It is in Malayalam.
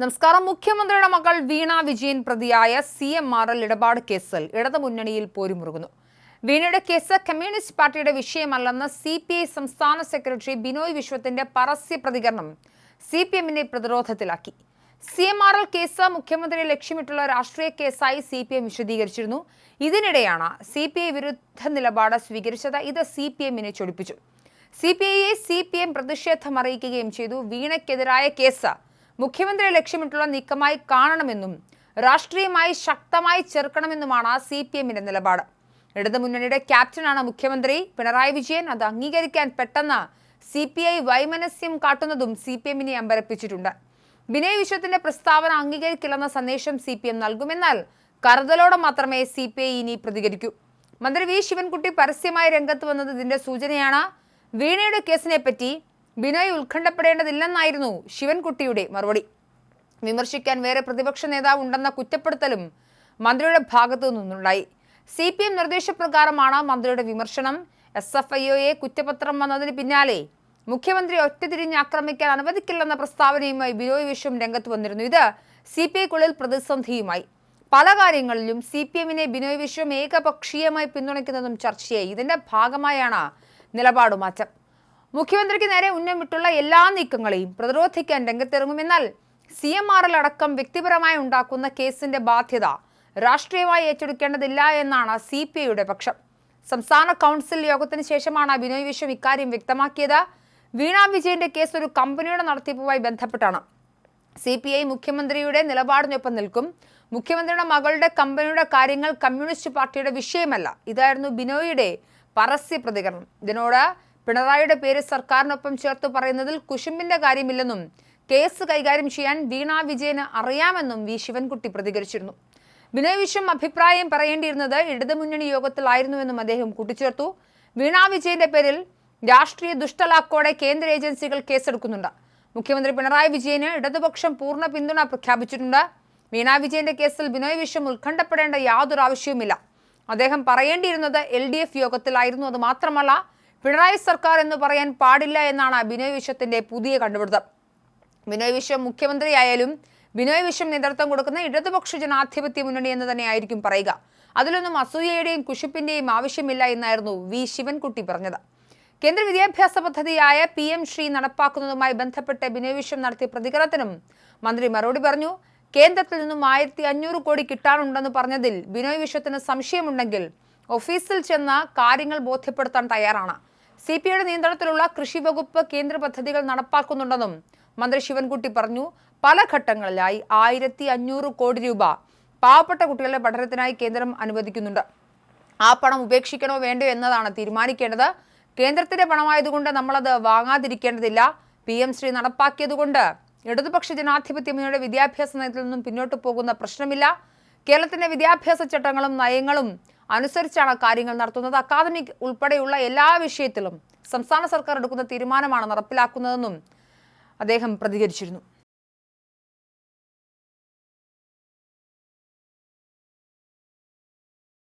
നമസ്കാരം. മുഖ്യമന്ത്രിയുടെ മകൾ വീണ വിജയൻ പ്രതിയായ സി എം ആർ എൽ ഇടപാട് കേസിൽ ഇടതുമുന്നണിയിൽ പോരുമുറുകുന്നു. വീണയുടെ കേസ് കമ്മ്യൂണിസ്റ്റ് പാർട്ടിയുടെ വിഷയമല്ലെന്ന് സി പി ഐ സംസ്ഥാന സെക്രട്ടറി ബിനോയ് വിശ്വത്തിന്റെ പരസ്യ പ്രതികരണം സി പി എമ്മിനെ പ്രതിരോധത്തിലാക്കി. C M R L case മുഖ്യമന്ത്രിയെ ലക്ഷ്യമിട്ടുള്ള രാഷ്ട്രീയ കേസായി സി പി എം വിശദീകരിച്ചിരുന്നു. ഇതിനിടെയാണ് സി പി ഐ വിരുദ്ധ നിലപാട് സ്വീകരിച്ചത്. ഇത് സി പി എമ്മിനെ ചൊടിപ്പിച്ചു. സി പി ഐയെ സി പി എം പ്രതിഷേധം അറിയിക്കുകയും ചെയ്തു. വീണയ്ക്കെതിരായ കേസ് മുഖ്യമന്ത്രിയെ ലക്ഷ്യമിട്ടുള്ള നീക്കമായി കാണണമെന്നും രാഷ്ട്രീയമായി ശക്തമായി ചെറുക്കണമെന്നുമാണ് സി പി എമ്മിന്റെ നിലപാട് ഇടതുമുന്നണിയുടെ ക്യാപ്റ്റനാണ് മുഖ്യമന്ത്രി പിണറായി വിജയൻ. അത് അംഗീകരിക്കാൻ പെട്ടെന്ന് സി പി ഐ വൈമനസ്യം കാട്ടുന്നതും സി പി എമ്മിനെ അമ്പരപ്പിച്ചിട്ടുണ്ട്. ബിനോയ് വിശ്വത്തിന്റെ പ്രസ്താവന അംഗീകരിക്കില്ലെന്ന സന്ദേശം സി പി എം നൽകുമെന്നാൽ കരുതലോടെ മാത്രമേ സി പി ഐ ഇനി പ്രതികരിക്കൂ. മന്ത്രി വി. ശിവൻകുട്ടി പരസ്യമായി രംഗത്ത് വന്നത് ഇതിന്റെ സൂചനയാണ്. വീണയുടെ കേസിനെ പറ്റി ബിനോയ് ഉത്കണ്ഠപ്പെടേണ്ടതില്ലെന്നായിരുന്നു ശിവൻകുട്ടിയുടെ മറുപടി. വിമർശിക്കാൻ വേറെ പ്രതിപക്ഷ നേതാവ് ഉണ്ടെന്ന കുറ്റപ്പെടുത്തലും മന്ത്രിയുടെ ഭാഗത്തു നിന്നുണ്ടായി. സി പി എം നിർദ്ദേശപ്രകാരമാണ് മന്ത്രിയുടെ വിമർശനം. എസ് എഫ് ഐ ഒയെ കുറ്റപത്രം വന്നതിന് പിന്നാലെ മുഖ്യമന്ത്രി ഒറ്റതിരിഞ്ഞ് ആക്രമിക്കാൻ അനുവദിക്കില്ലെന്ന പ്രസ്താവനയുമായി ബിനോയ് വിശ്വം രംഗത്ത് വന്നിരുന്നു. ഇത് സി പി ഐക്കുള്ളിൽ പ്രതിസന്ധിയുമായി. പല കാര്യങ്ങളിലും സി പി എമ്മിനെ ബിനോയ് വിശ്വം ഏകപക്ഷീയമായി പിന്തുണയ്ക്കുന്നതും ചർച്ചയായി. ഇതിന്റെ ഭാഗമായാണ് നിലപാട് മാറ്റം മുഖ്യമന്ത്രിക്ക് നേരെ ഉന്നമിട്ടുള്ള എല്ലാ നീക്കങ്ങളെയും പ്രതിരോധിക്കാൻ രംഗത്തിറങ്ങുമെന്നാൽ സി എം ആർ എൽ അടക്കം വ്യക്തിപരമായി ഉണ്ടാക്കുന്ന കേസിന്റെ ബാധ്യത രാഷ്ട്രീയമായി ഏറ്റെടുക്കേണ്ടതില്ല എന്നാണ് സി പി ഐയുടെ പക്ഷം. സംസ്ഥാന കൗൺസിൽ യോഗത്തിന് ശേഷമാണ് ബിനോയ് വിശ്വം ഇക്കാര്യം വ്യക്തമാക്കിയത്. വീണ വിജയന്റെ കേസ് ഒരു കമ്പനിയുടെ നടത്തിപ്പുമായി ബന്ധപ്പെട്ടാണ്. സി പി ഐ മുഖ്യമന്ത്രിയുടെ നിലപാടിനൊപ്പം നിൽക്കും. മുഖ്യമന്ത്രിയുടെ മകളുടെ കമ്പനിയുടെ കാര്യങ്ങൾ കമ്മ്യൂണിസ്റ്റ് പാർട്ടിയുടെ വിഷയമല്ല. ഇതായിരുന്നു ബിനോയിയുടെ പരസ്യ പ്രതികരണം ഇതിനോട് പിണറായിയുടെ പേര് സർക്കാരിനൊപ്പം ചേർത്ത് പറയുന്നതിൽ കുശുമ്പിന്റെ കാര്യമില്ലെന്നും കേസ് കൈകാര്യം ചെയ്യാൻ വീണ വിജയന് അറിയാമെന്നും വി ശിവൻകുട്ടി പ്രതികരിച്ചിരുന്നു. ബിനോയ് വിശ്വം അഭിപ്രായം പറയേണ്ടിയിരുന്നത് ഇടതുമുന്നണി യോഗത്തിലായിരുന്നുവെന്നും അദ്ദേഹം കൂട്ടിച്ചേർത്തു. വീണ വിജയന്റെ പേരിൽ രാഷ്ട്രീയ ദുഷ്ടലാക്കോടെ കേന്ദ്ര ഏജൻസികൾ കേസെടുക്കുന്നുണ്ട്. മുഖ്യമന്ത്രി പിണറായി വിജയന് ഇടതുപക്ഷം പൂർണ പിന്തുണ പ്രഖ്യാപിച്ചിട്ടുണ്ട്. വീണ വിജയന്റെ കേസിൽ ബിനോയ് വിശ്വം ഉത്കണ്ഠപ്പെടേണ്ട യാതൊരു ആവശ്യവുമില്ല. അദ്ദേഹം പറയേണ്ടിയിരുന്നത് എൽ യോഗത്തിലായിരുന്നു. അത് മാത്രമല്ല പിണറായി സർക്കാർ എന്ന് പറയാൻ പാടില്ല എന്നാണ് ബിനോയ് വിശ്വത്തിന്റെ പുതിയ കണ്ടുപിടുത്തം. ബിനോയ് വിശ്വം മുഖ്യമന്ത്രിയായാലും ബിനോയ് വിശ്വം നേതൃത്വം കൊടുക്കുന്ന ഇടതുപക്ഷ ജനാധിപത്യ മുന്നണി എന്ന് തന്നെയായിരിക്കും പറയുക. അതിലൊന്നും അസൂയയുടെയും കുശിപ്പിന്റെയും ആവശ്യമില്ല എന്നായിരുന്നു വി. ശിവൻകുട്ടി പറഞ്ഞത്. കേന്ദ്ര വിദ്യാഭ്യാസ പദ്ധതിയായ പി. എം. ശ്രീ നടപ്പാക്കുന്നതുമായി ബന്ധപ്പെട്ട് ബിനോയ് വിശ്വം നടത്തിയ പ്രതികരണത്തിനും മന്ത്രി മറുപടി പറഞ്ഞു കേന്ദ്രത്തിൽ നിന്നും ആയിരത്തി അഞ്ഞൂറ് കോടി കിട്ടാനുണ്ടെന്ന് പറഞ്ഞതിൽ ബിനോയ് വിശ്വത്തിന് സംശയമുണ്ടെങ്കിൽ ഓഫീസിൽ ചെന്ന് കാര്യങ്ങൾ ബോധ്യപ്പെടുത്താൻ തയ്യാറാണ്. സി പി ഐയുടെ നിയന്ത്രണത്തിലുള്ള കൃഷി വകുപ്പ് കേന്ദ്ര പദ്ധതികൾ നടപ്പാക്കുന്നുണ്ടെന്നും മന്ത്രി ശിവൻകുട്ടി പറഞ്ഞു പല ഘട്ടങ്ങളിലായി ആയിരത്തി അഞ്ഞൂറ് കോടി രൂപ പാവപ്പെട്ട കുട്ടികളുടെ പഠനത്തിനായി കേന്ദ്രം അനുവദിക്കുന്നുണ്ട്. ആ പണം ഉപേക്ഷിക്കണോ വേണ്ടോ എന്നതാണ് തീരുമാനിക്കേണ്ടത്. കേന്ദ്രത്തിന്റെ പണമായതുകൊണ്ട് നമ്മളത് വാങ്ങാതിരിക്കേണ്ടതില്ല. പി എം ശ്രീ നടപ്പാക്കിയതുകൊണ്ട് ഇടതുപക്ഷ ജനാധിപത്യ മുന്നണിയുടെ വിദ്യാഭ്യാസ നയത്തിൽ നിന്നും പിന്നോട്ട് പോകുന്ന പ്രശ്നമില്ല. കേരളത്തിന്റെ വിദ്യാഭ്യാസ ചട്ടങ്ങളും നയങ്ങളും അനുസരിച്ചാണ് കാര്യങ്ങൾ നടത്തുന്നത്. അക്കാദമിക് ഉൾപ്പെടെയുള്ള എല്ലാ വിഷയത്തിലും സംസ്ഥാന സർക്കാർ എടുക്കുന്ന തീരുമാനമാണ് നടപ്പിലാക്കുന്നതെന്നും അദ്ദേഹം പ്രതികരിച്ചിരുന്നു.